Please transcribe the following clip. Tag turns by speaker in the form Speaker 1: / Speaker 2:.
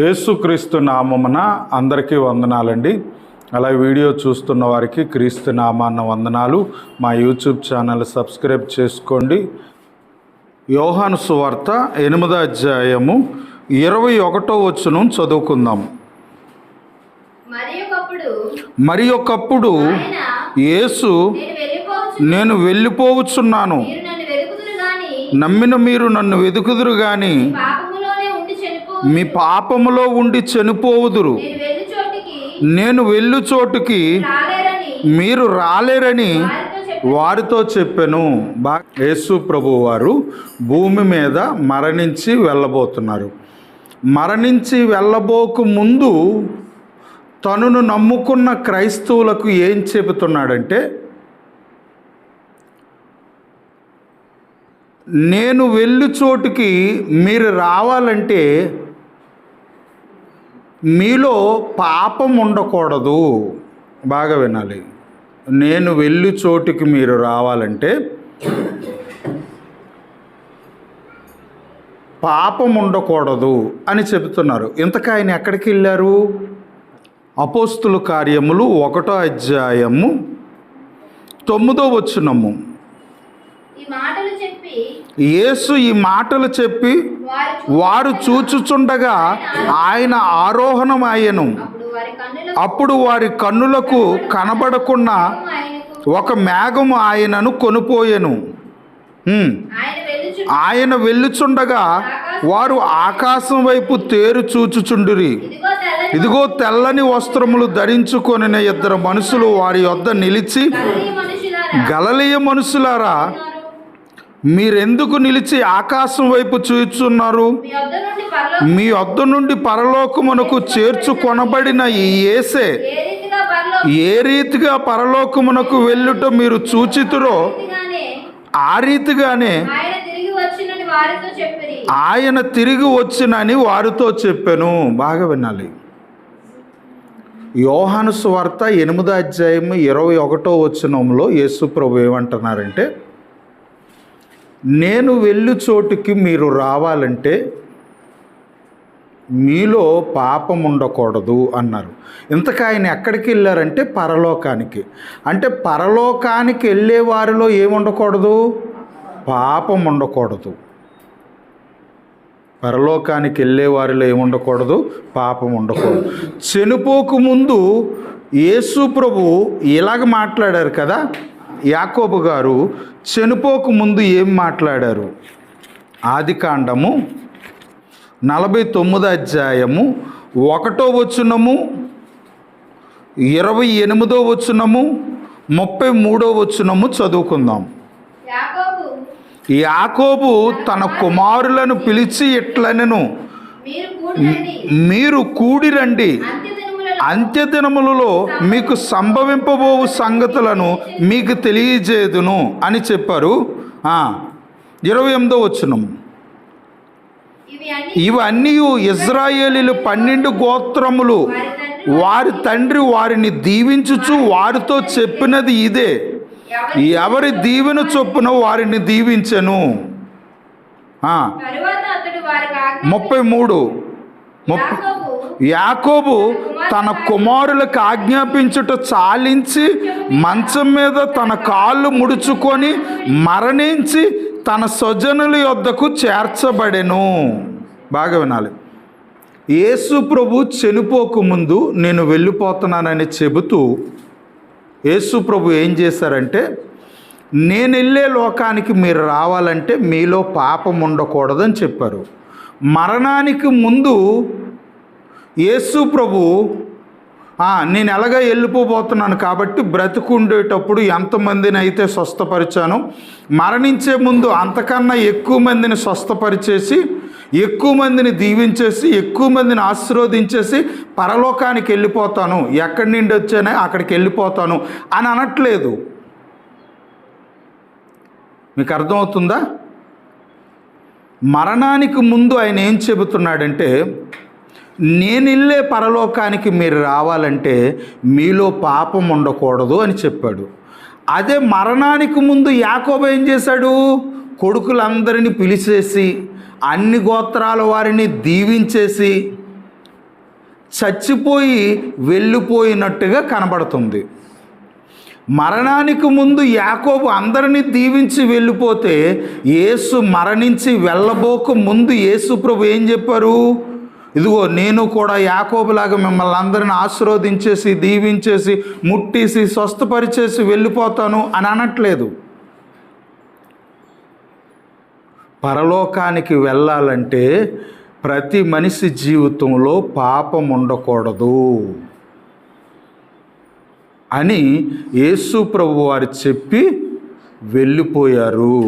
Speaker 1: యేసుక్రీస్తు నామమున అందరికీ వందనాలండి. అలా వీడియో చూస్తున్న వారికి క్రీస్తు నామాన్న వందనాలు. మా యూట్యూబ్ ఛానల్ సబ్స్క్రైబ్ చేసుకోండి. యోహాను సువార్త ఎనిమిదో అధ్యాయము ఇరవై ఒకటో వచ్చును చదువుకుందాం.
Speaker 2: మరి ఒకప్పుడు
Speaker 1: యేసు
Speaker 2: నేను వెళ్ళిపోవచ్చు
Speaker 1: నేను వెళ్ళిపోవచ్చున్నాను. నమ్మిన మీరు నన్ను వెతుకుదురు
Speaker 2: చనిపో
Speaker 1: మీ పాపములో ఉండి చనిపోవుదురు.
Speaker 2: నేను వెళ్ళి చోటికి
Speaker 1: మీరు రాలేరని
Speaker 2: వారితో
Speaker 1: చెప్పాను. బా యేసు ప్రభు వారు భూమి మీద మరణించి వెళ్ళబోతున్నారు. మరణించి వెళ్ళబోకు ముందు తనను నమ్ముకున్న క్రైస్తవులకు ఏం చెబుతున్నాడంటే నేను వెళ్ళు చోటుకి మీరు రావాలంటే మీలో పాపం ఉండకూడదు. బాగా వినాలి. నేను వెళ్ళి చోటుకి మీరు రావాలంటే పాపం ఉండకూడదు అని చెబుతున్నారు. ఇంతకు ఆయన ఎక్కడికి వెళ్ళారు? అపోస్తుల కార్యములు ఒకటో అధ్యాయము తొమ్మిదో వచ్చునము
Speaker 2: ఈ మాట
Speaker 1: యేసు ఈ మాటలు చెప్పి
Speaker 2: వారు
Speaker 1: చూచుచుండగా ఆయన ఆరోహణం అయ్యను
Speaker 2: అప్పుడు వారి
Speaker 1: కన్నులకు కనబడకుండా ఒక మేఘము ఆయనను కొనుపోయెను.
Speaker 2: ఆయన వెళ్ళుచు
Speaker 1: ఆయన వెళ్ళుచుండగా వారు ఆకాశం వైపు తేరు చూచుచుండిరి
Speaker 2: ఇదిగో తెల్లని
Speaker 1: వస్త్రములు ధరించుకొనిన ఇద్దరు మనుషులు వారి వద్ద నిలిచి గలలీయ మనుషులారా. మీరెందుకు నిలిచి ఆకాశం వైపు చూచున్నారు
Speaker 2: మీ వద్ద నుండి
Speaker 1: పరలోకమునకు చేర్చుకొనబడిన ఈ యేసే
Speaker 2: ఏ రీతిగా
Speaker 1: పరలోకమునకు వెళ్ళుట మీరు చూచితురో ఆ రీతిగానే
Speaker 2: ఆయన తిరిగి వచ్చినని వారితో
Speaker 1: చెప్పాను. బాగా వినాలి. యోహాను స్వార్త ఎనిమిదో అధ్యాయం ఇరవై ఒకటో వచనంలో యేసు ప్రభు ఏమంటున్నారంటే నేను వెళ్ళు చోటుకి మీరు రావాలంటే మీలో పాపం ఉండకూడదు అన్నారు. ఇంతకు ఆయన ఎక్కడికి వెళ్ళారంటే పరలోకానికి. అంటే పరలోకానికి వెళ్ళే వారిలో ఏముండకూడదు పాపం ఉండకూడదు. పరలోకానికి వెళ్ళే వారిలో ఏముండకూడదు పాపం ఉండకూడదు. చనిపోకు ముందు యేసు ప్రభు ఇలాగ మాట్లాడారు కదా? యాకోబు గారు చనిపోకు ముందు ఏం మాట్లాడారు? ఆది కాండము నలభై తొమ్మిది అధ్యాయము ఒకటో వచనము ఇరవై ఎనిమిదో వచనము ముప్పై మూడో వచనము చదువుకుందాం.
Speaker 2: యాకోబు
Speaker 1: తన కుమారులను పిలిచి ఇట్లనెను
Speaker 2: మీరు
Speaker 1: కూడిరండి అంత్యదినములలో మీకు సంభవింపబోవు సంగతులను మీకు తెలియజేదును అని చెప్పారు. ఇరవై ఎనిమిదో వచ్చును ఇవన్నీ ఇజ్రాయేలీలు పన్నెండు గోత్రములు.
Speaker 2: వారి తండ్రి
Speaker 1: వారి తండ్రి వారిని దీవించుచు వారితో చెప్పినది ఇదే.
Speaker 2: ఎవరి
Speaker 1: దీవెన చొప్పున వారిని దీవించెను? ముప్పై మూడు. ముప్పై
Speaker 2: యాకోబు
Speaker 1: తన కుమారులకు ఆజ్ఞాపించుట చాలించి మంచం మీద తన కాళ్ళు ముడుచుకొని మరణించి తన స్వజనుల యొద్దకు చేర్చబడెను. బాగా వినాలి. యేసు ప్రభు చనిపోకముందు నేను వెళ్ళిపోతున్నానని చెబుతూ యేసు ప్రభు ఏం చేశారంటే నేను వెళ్ళే లోకానికి మీరు రావాలంటే మీలో పాపం ఉండకూడదని చెప్పారు. మరణానికి ముందు యేసు ప్రభు నేను ఎలాగ వెళ్ళిపోబోతున్నాను కాబట్టి బ్రతుకుండేటప్పుడు ఎంతమందిని అయితే స్వస్థపరిచాను మరణించే ముందు అంతకన్నా ఎక్కువ మందిని స్వస్థపరిచేసి ఎక్కువ మందిని దీవించేసి ఎక్కువ మందిని ఆశీర్వదించేసి పరలోకానికి వెళ్ళిపోతాను. ఎక్కడి నుండి వచ్చానో అక్కడికి వెళ్ళిపోతాను అని అనట్లేదు. మీకు అర్థమవుతుందా? మరణానికి ముందు ఆయన ఏం చెబుతున్నాడంటే నేను వెళ్ళే పరలోకానికి మీరు రావాలంటే మీలో పాపం ఉండకూడదు అని చెప్పాడు. అదే మరణానికి ముందు యాకోబ ఏం చేశాడు? కొడుకులందరినీ పిలిచేసి అన్ని గోత్రాల వారిని దీవించేసి చచ్చిపోయి వెళ్ళిపోయినట్టుగా కనబడుతుంది. మరణానికి ముందు యాకోబు అందరినీ దీవించి వెళ్ళిపోతే యేసు మరణించి వెళ్ళబోక ముందు యేసు ప్రభు ఏం చెప్పారు? ఇదిగో నేను కూడా యాకోబులాగా మిమ్మల్ని అందరిని ఆశీర్వదించేసి దీవించేసి ముట్టేసి స్వస్థపరిచేసి వెళ్ళిపోతాను అని అనట్లేదు. పరలోకానికి వెళ్ళాలంటే ప్రతి మనిషి జీవితంలో పాపం ఉండకూడదు అని యేసు ప్రభు వారు చెప్పి వెళ్ళిపోయారు.